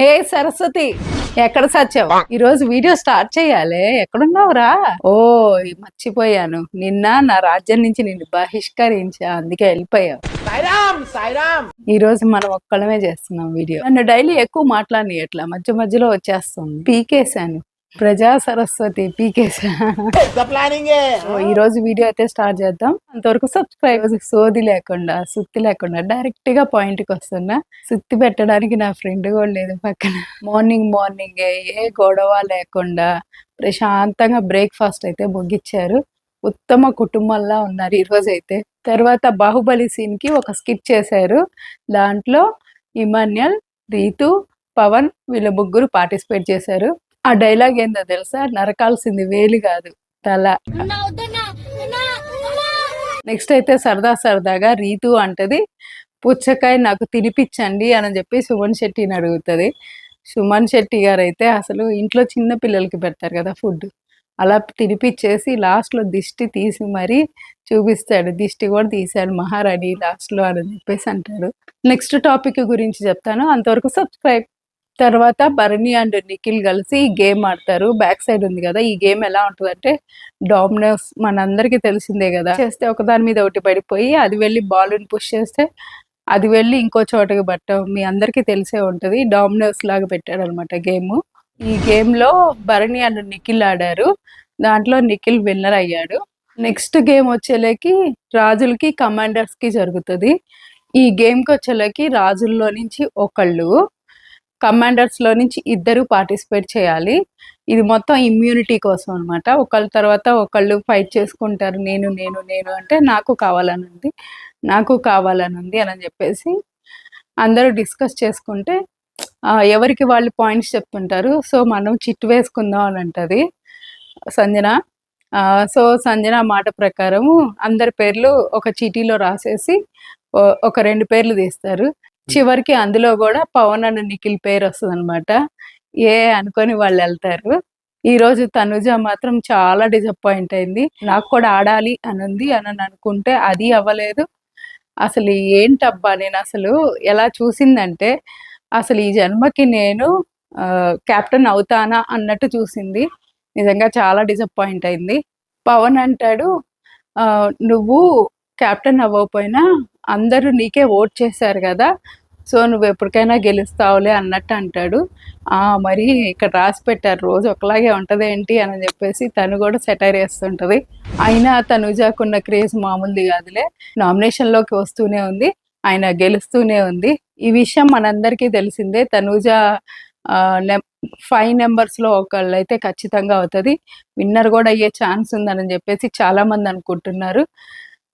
ఏ సరస్వతి ఎక్కడ సచ్చావు ఈ రోజు వీడియో స్టార్ట్ చేయాలి. ఎక్కడున్నావురా? ఓ మర్చిపోయాను. నిన్న నా రాజ్యం నుంచి నిన్ను బహిష్కరించా అందుకే వెళ్ళిపోయావు. సాయిరామ్ సాయిరామ్. ఈ రోజు మనం ఒక్కడమే చేస్తున్నాం వీడియో. నన్ను డైలీ ఎక్కువ మాట్లాడి ఎట్లా మధ్య మధ్యలో వచ్చేస్తుంది. పీకేశాను. ప్రజా సరస్వతి పీకేశా పెద్ద ప్లానింగ్ సో ఈ రోజు వీడియో అయితే స్టార్ట్ చేద్దాం. అంతవరకు సబ్స్క్రైబ్ సోది లేకుండా సుత్తి లేకుండా డైరెక్ట్గా పాయింట్కి వస్తున్నా. సుత్తి పెట్టడానికి నా ఫ్రెండ్ కూడా లేదు పక్కన. మార్నింగ్ మార్నింగ్ ఏ గొడవ లేకుండా ప్రశాంతంగా బ్రేక్ఫాస్ట్ అయితే ముగిచ్చారు. ఉత్తమ కుటుంబంలా ఉన్నారు ఈ రోజు అయితే. తర్వాత బాహుబలి సీన్కి ఒక స్కిట్ చేశారు. దాంట్లో ఇమాన్యల్ రీతు పవన్ వీళ్ళ ముగ్గురు పార్టిసిపేట్ చేశారు. ఆ డైలాగ్ ఏందో తెలుసా? నరకాల్సింది వేలు కాదు తల. నెక్స్ట్ అయితే సరదా సరదాగా రీతు అంటది పుచ్చకాయ నాకు తినిపించండి అని చెప్పి సుమన్ శెట్టిని అడుగుతుంది. సుమన్ శెట్టి గారు అయితే అసలు ఇంట్లో చిన్న పిల్లలకి పెడతారు కదా ఫుడ్. అలా తినిపించేసి లాస్ట్లో దిష్టి తీసి మరీ చూపిస్తాడు. దిష్టి కూడా తీశాడు మహారాణి లాస్ట్లో అని చెప్పేసి అంటాడు. నెక్స్ట్ టాపిక్ గురించి చెప్తాను. అంతవరకు సబ్స్క్రైబ్ తర్వాత భరణి అండ్ నిఖిల్ కలిసి ఈ గేమ్ ఆడతారు. బ్యాక్ సైడ్ ఉంది కదా ఈ గేమ్ ఎలా ఉంటుందంటే డామినోస్ మనందరికీ తెలిసిందే కదా చేస్తే ఒకదాని మీద ఒకటి పడిపోయి అది వెళ్ళి బాల్ని పుష్ చేస్తే అది వెళ్ళి ఇంకో చోటకి పట్టం మీ అందరికీ తెలిసే ఉంటుంది. డామినోస్ లాగా పెట్టాడు అనమాట గేమ్. ఈ గేమ్లో భరణి అండ్ నిఖిల్ ఆడారు. దాంట్లో నిఖిల్ విన్నర్ అయ్యాడు. నెక్స్ట్ గేమ్ వచ్చేలేకి రాజులకి కమాండర్స్కి జరుగుతుంది. ఈ గేమ్కి వచ్చేలేకి రాజుల్లో నుంచి ఒకళ్ళు కమాండర్స్లో నుంచి ఇద్దరు పార్టిసిపేట్ చేయాలి. ఇది మొత్తం ఇమ్యూనిటీ కోసం అన్నమాట. ఒకళ్ళ తర్వాత ఒకళ్ళు ఫైట్ చేసుకుంటారు. నేను నేను నేను అంటే నాకు కావాలని ఉంది. నాకు కావాలని ఉంది అని చెప్పేసి అందరూ డిస్కస్ చేసుకుంటే ఎవరికి వాళ్ళు పాయింట్స్ చెప్తుంటారు. సో మనం చిట్టు వేసుకుందాం అని అంటది. సంజన ఆ, సో సంజన మాట ప్రకారము అందరి పేర్లు ఒక చీటీలో రాసేసి ఒక రెండు పేర్లు తీస్తారు. చివరికి అందులో కూడా పవన్ అండ్ నిఖిల్ పేరు వస్తుంది అనమాట ఏ అనుకొని వాళ్ళు వెళ్తారు. ఈ రోజు తనుజ మాత్రం చాలా డిసప్పాయింట్ అయింది. నాకు కూడా ఆడాలి అని ఉంది అని అనుకుంటే అది అవ్వలేదు. అసలు ఏంటబ్బా నేను అసలు ఎలా చూసిందంటే అసలు ఈ జన్మకి నేను కెప్టెన్ అవుతానా అన్నట్టు చూసింది. నిజంగా చాలా డిసప్పాయింట్ అయింది. పవన్ అంటాడు "ఆ, నువ్వు కెప్టెన్ అవ్వకపోయినా అందరూ నీకే ఓట్ చేశారు కదా. సో నువ్వు ఎప్పటికైనా గెలుస్తావులే అన్నట్టు అంటాడు. ఆ మరి ఇక్కడ రాసి పెట్టారు రోజు ఒకలాగే ఉంటది ఏంటి అని చెప్పేసి తను కూడా సెటైర్ చేస్తుంటది. అయినా తనుజాకున్న క్రేజ్ మామూలుది కాదులే. నామినేషన్లోకి వస్తూనే ఉంది ఆయన గెలుస్తూనే ఉంది. ఈ విషయం మనందరికీ తెలిసిందే తనూజ ఫైవ్ నెంబర్స్లో ఒకళ్ళు అయితే ఖచ్చితంగా అవుతుంది. విన్నర్ కూడా అయ్యే ఛాన్స్ ఉందని చెప్పేసి చాలా మంది అనుకుంటున్నారు.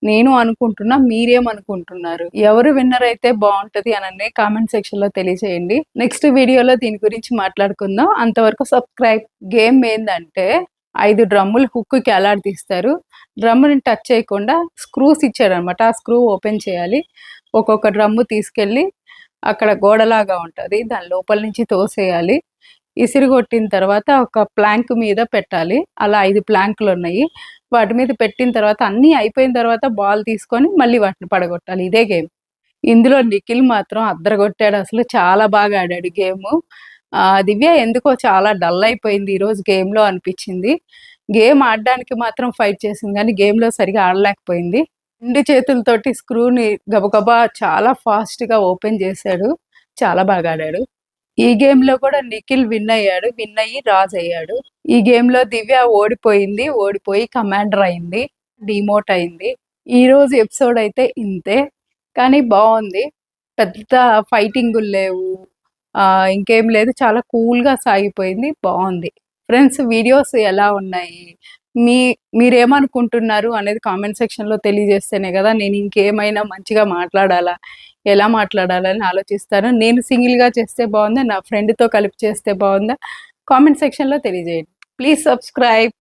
నేను అనుకుంటున్నా మీరేమనుకుంటున్నారు ఎవరు విన్నర్ అయితే బాగుంటది అని కామెంట్ సెక్షన్లో తెలియజేయండి. నెక్స్ట్ వీడియోలో దీని గురించి మాట్లాడుకుందాం. అంతవరకు సబ్స్క్రైబ్ గేమ్ ఏంటంటే ఐదు డ్రమ్ములు హుక్కి తీస్తారు. డ్రమ్ముని టచ్ చేయకుండా స్క్రూస్ ఇచ్చారు అనమాట ఆ స్క్రూ ఓపెన్ చేయాలి. ఒక్కొక్క డ్రమ్ము తీసుకెళ్ళి అక్కడ గోడలాగా ఉంటుంది. దాని లోపల నుంచి తోసేయాలి. ఇసిరి కొట్టిన తర్వాత ఒక ప్లాంక్ మీద పెట్టాలి. అలా ఐదు ప్లాంకులు ఉన్నాయి. వాటి మీద పెట్టిన తర్వాత అన్నీ అయిపోయిన తర్వాత బాల్ తీసుకొని మళ్ళీ వాటిని పడగొట్టాలి. ఇదే గేమ్. ఇందులో నిఖిల్ మాత్రం అద్దరగొట్టాడు అసలు. చాలా బాగా ఆడాడు గేమ్. దివ్య ఎందుకో చాలా డల్ అయిపోయింది ఈ రోజు గేమ్లో అనిపించింది. గేమ్ ఆడడానికి మాత్రం ఫైట్ చేసింది కానీ గేమ్లో సరిగా ఆడలేకపోయింది. రెండు చేతులతోటి స్క్రూని గబగబా చాలా ఫాస్ట్గా ఓపెన్ చేశాడు. చాలా బాగా ఆడాడు. ఈ గేమ్లో కూడా నిఖిల్ విన్ అయ్యాడు విన్ అయ్యి రాజ్ అయ్యాడు. ఈ గేమ్లో దివ్య ఓడిపోయింది ఓడిపోయి కమాండర్ అయింది డిమోట్ అయింది. ఈ రోజు ఎపిసోడ్ అయితే ఇంతే. కానీ బాగుంది. పెద్ద ఫైటింగ్ లేవు. ఆ ఇంకేం లేదు. చాలా కూల్గా సాగిపోయింది. బాగుంది. ఫ్రెండ్స్ వీడియోస్ ఎలా ఉన్నాయి? మీ మీరేమనుకుంటున్నారు అనేది కామెంట్ సెక్షన్లో తెలియజేస్తేనే కదా నేను ఇంకేమైనా మంచిగా మాట్లాడాలా? ఎలా మాట్లాడాలని ఆలోచిస్తాను నేను సింగిల్గా చేస్తే బాగుందా? నా ఫ్రెండ్తో కలిపి చేస్తే బాగుందా? కామెంట్ సెక్షన్లో తెలియజేయండి. Please subscribe.